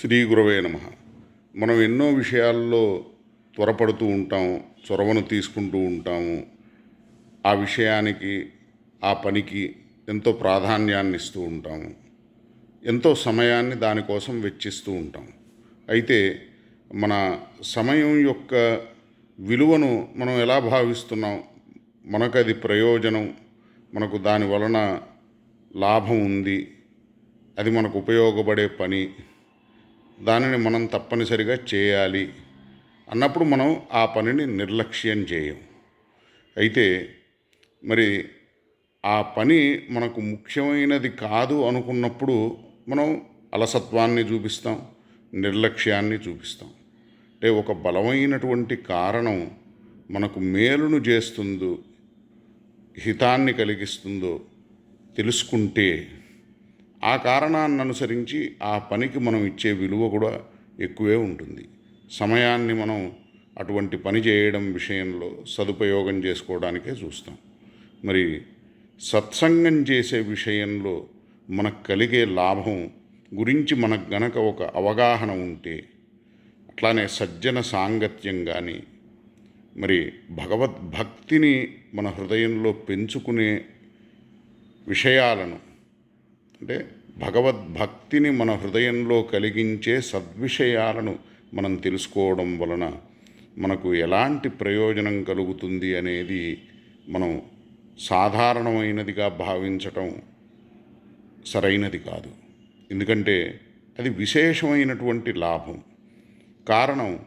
శ్రీ గురవే నమ. మనం ఎన్నో విషయాల్లో త్వరపడుతూ ఉంటాం చొరవను తీసుకుంటూ ఉంటాము. ఆ విషయానికి ఆ పనికి ఎంతో ప్రాధాన్యాన్ని ఇస్తూ ఉంటాము. ఎంతో సమయాన్ని దానికోసం వెచ్చిస్తూ ఉంటాం. అయితే మన సమయం యొక్క విలువను మనం ఎలా భావిస్తున్నాం? మనకు అది ప్రయోజనం మనకు దాని వలన లాభం ఉంది అది మనకు ఉపయోగపడే పని దానిని మనం తప్పనిసరిగా చేయాలి అన్నప్పుడు మనం ఆ పనిని నిర్లక్ష్యం చేయం. అయితే మరి ఆ పని మనకు ముఖ్యమైనది కాదు అనుకున్నప్పుడు మనం అలసత్వాన్ని చూపిస్తాం నిర్లక్ష్యాన్ని చూపిస్తాం. అంటే ఒక బలమైనటువంటి కారణం మనకు మేలును చేస్తుందో హితాన్ని కలిగిస్తుందో తెలుసుకుంటే ఆ కారణాన్ని అనుసరించి ఆ పనికి మనం ఇచ్చే విలువ కూడా ఎక్కువే ఉంటుంది. సమయాన్ని మనం అటువంటి పని చేయడం విషయంలో సదుపయోగం చేసుకోవడానికే చూస్తాం. మరి సత్సంగం చేసే విషయంలో మనకు కలిగే లాభం గురించి మనకు గనక ఒక అవగాహన ఉంటే అట్లానే సజ్జన సాంగత్యం కానీ మరి భగవద్భక్తిని మన హృదయంలో పెంచుకునే విషయాలను అంటే భగవద్భక్తిని మన హృదయంలో కలిగించే సద్విషయాలను మనం తెలుసుకోవడం వలన మనకు ఎలాంటి ప్రయోజనం కలుగుతుంది అనేది మనం సాధారణమైనదిగా భావించటం సరైనది కాదు. ఎందుకంటే అది విశేషమైనటువంటి లాభం. కారణం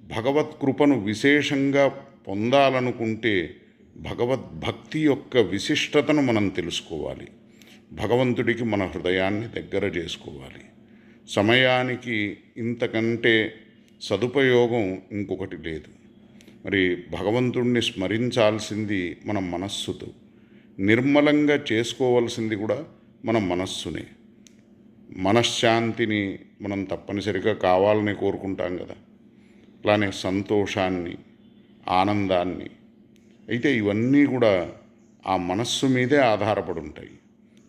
భగవత్కృపను విశేషంగా పొందాలనుకుంటే భగవద్భక్తి యొక్క విశిష్టతను మనం తెలుసుకోవాలి. భగవంతుడికి మన హృదయాన్ని దగ్గర చేసుకోవాలి. సమయానికి ఇంతకంటే సదుపయోగం ఇంకొకటి లేదు. మరి భగవంతుణ్ణి స్మరించాల్సింది మన మనస్సుతో. నిర్మలంగా చేసుకోవాల్సింది కూడా మన మనస్సునే. మనశ్శాంతిని మనం తప్పనిసరిగా కావాలని కోరుకుంటాం కదా. అలానే సంతోషాన్ని ఆనందాన్ని. అయితే ఇవన్నీ కూడా ఆ మనస్సు మీదే ఆధారపడి ఉంటాయి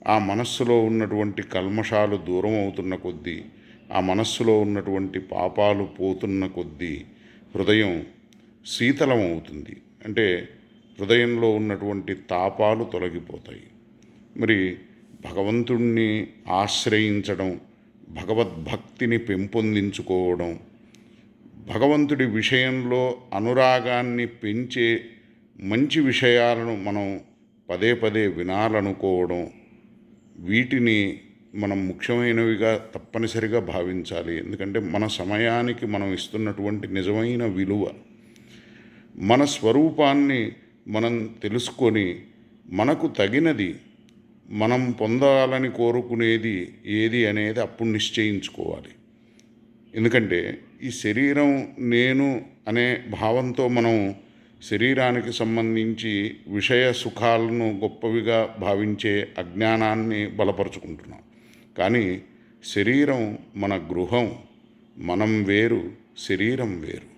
ఆ మనస్సులో ఉన్నటువంటి కల్మషాలు దూరం అవుతున్న కొద్దీ ఆ మనస్సులో ఉన్నటువంటి పాపాలు పోతున్న కొద్దీ హృదయం శీతలం అవుతుంది. అంటే హృదయంలో ఉన్నటువంటి తాపాలు తొలగిపోతాయి. మరి భగవంతుణ్ణి ఆశ్రయించడం భగవద్భక్తిని పెంపొందించుకోవడం భగవంతుడి విషయంలో అనురాగాన్ని పెంచే మంచి విషయాలను మనం పదే పదే వినాలనుకోవడం వీటిని మనం ముఖ్యమైనవిగా తప్పనిసరిగా భావించాలి. ఎందుకంటే మన సమయానికి మనం ఇస్తున్నటువంటి నిజమైన విలువ మన స్వరూపాన్ని మనం తెలుసుకొని మనకు తగినది మనం పొందాలని కోరుకునేది ఏది అనేది అప్పుడు నిశ్చయించుకోవాలి. ఎందుకంటే ఈ శరీరం నేను అనే భావంతో మనం శరీరానికి సంబంధించి విషయ సుఖాలను గొప్పవిగా భావించే అజ్ఞానాన్ని బలపరుచుకుంటున్నాం. కానీ శరీరం మన గృహం మనం వేరు శరీరం వేరు.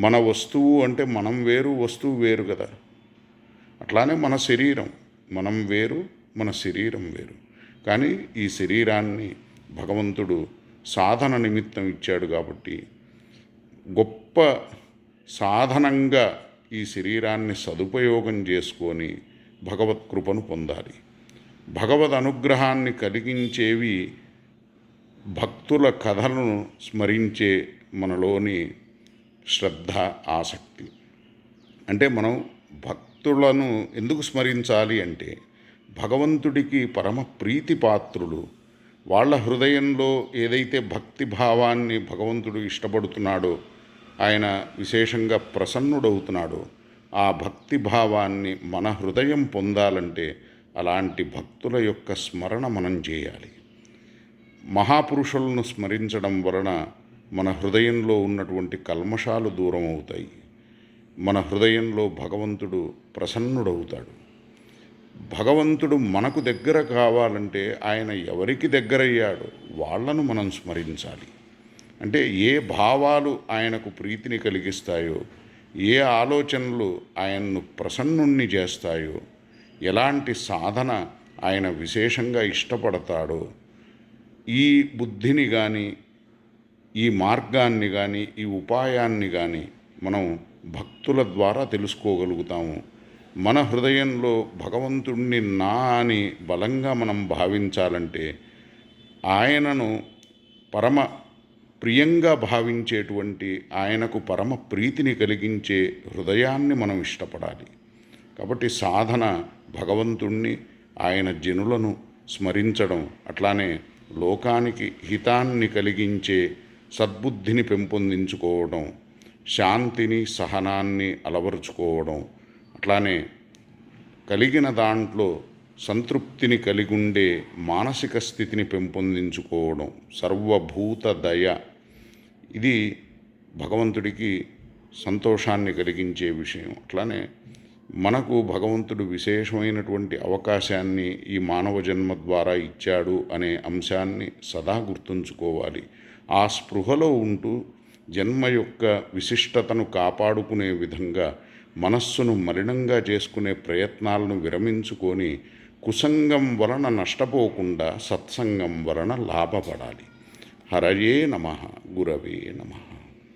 మన వస్తువు అంటే మనం వేరు వస్తువు వేరు కదా. అట్లానే మన శరీరం మనం వేరు మన శరీరం వేరు. కానీ ఈ శరీరాన్ని భగవంతుడు సాధన నిమిత్తం ఇచ్చాడు కాబట్టి గొప్ప సాధనంగా ఈ శరీరాన్ని సదుపయోగం చేసుకొని భగవత్ కృపను పొందాలి. భగవద్ అనుగ్రహాన్ని కలిగించేవి భక్తుల కథలను స్మరించే మనలోని శ్రద్ధ ఆసక్తి. అంటే మనం భక్తులను ఎందుకు స్మరించాలి అంటే భగవంతుడికి పరమ ప్రీతి పాత్రులు వాళ్ళ హృదయంలో ఏదైతే భక్తి భావాన్ని భగవంతుడు ఇష్టపడుతున్నాడో ఆయన విశేషంగా ప్రసన్నుడవుతున్నాడో. ఆ భక్తి భావాన్ని మన హృదయం పొందాలంటే అలాంటి భక్తుల యొక్క స్మరణ మనం చేయాలి. మహాపురుషులను స్మరించడం వలన మన హృదయంలో ఉన్నటువంటి కల్మషాలు దూరం అవుతాయి. మన హృదయంలో భగవంతుడు ప్రసన్నుడవుతాడు. భగవంతుడు మనకు దగ్గర కావాలంటే ఆయన ఎవరికి దగ్గరయ్యాడో? వాళ్ళను మనం స్మరించాలి. అంటే ఏ భావాలు ఆయనకు ప్రీతిని కలిగిస్తాయో ఏ ఆలోచనలు ఆయన్ను ప్రసన్నుణ్ణి చేస్తాయో ఎలాంటి సాధన ఆయన విశేషంగా ఇష్టపడతాడో ఈ బుద్ధిని కానీ ఈ మార్గాన్ని కానీ ఈ ఉపాయాన్ని కానీ మనం భక్తుల ద్వారా తెలుసుకోగలుగుతాము. మన హృదయంలో భగవంతుణ్ణి నా అని బలంగా మనం భావించాలంటే ఆయనను పరమ ప్రియంగా భావించేటువంటి ఆయనకు పరమ ప్రీతిని కలిగించే హృదయాన్ని మనం ఇష్టపడాలి. కాబట్టి సాధన భగవంతుణ్ణి ఆయన జనులను స్మరించడం అట్లానే లోకానికి హితాన్ని కలిగించే సద్బుద్ధిని పెంపొందించుకోవడం శాంతిని సహనాన్ని అలవరుచుకోవడం అట్లానే కలిగిన దాంట్లో సంతృప్తిని కలిగుండే మానసిక స్థితిని పెంపొందించుకోవడం సర్వభూత దయ. ఇది భగవంతుడికి సంతోషాన్ని కలిగించే విషయం. అట్లానే మనకు భగవంతుడు విశేషమైనటువంటి అవకాశాన్ని ఈ మానవ జన్మ ద్వారా ఇచ్చాడు అనే అంశాన్ని సదా గుర్తుంచుకోవాలి. ఆ స్పృహలో ఉంటూ జన్మ యొక్క విశిష్టతను కాపాడుకునే విధంగా మనస్సును మలినంగా చేసుకునే ప్రయత్నాలను విరమించుకొని కుసంగం వలన నష్టపోకుండా సత్సంగం వలన లాభపడాలి. హరయే నమ గురవే నమః.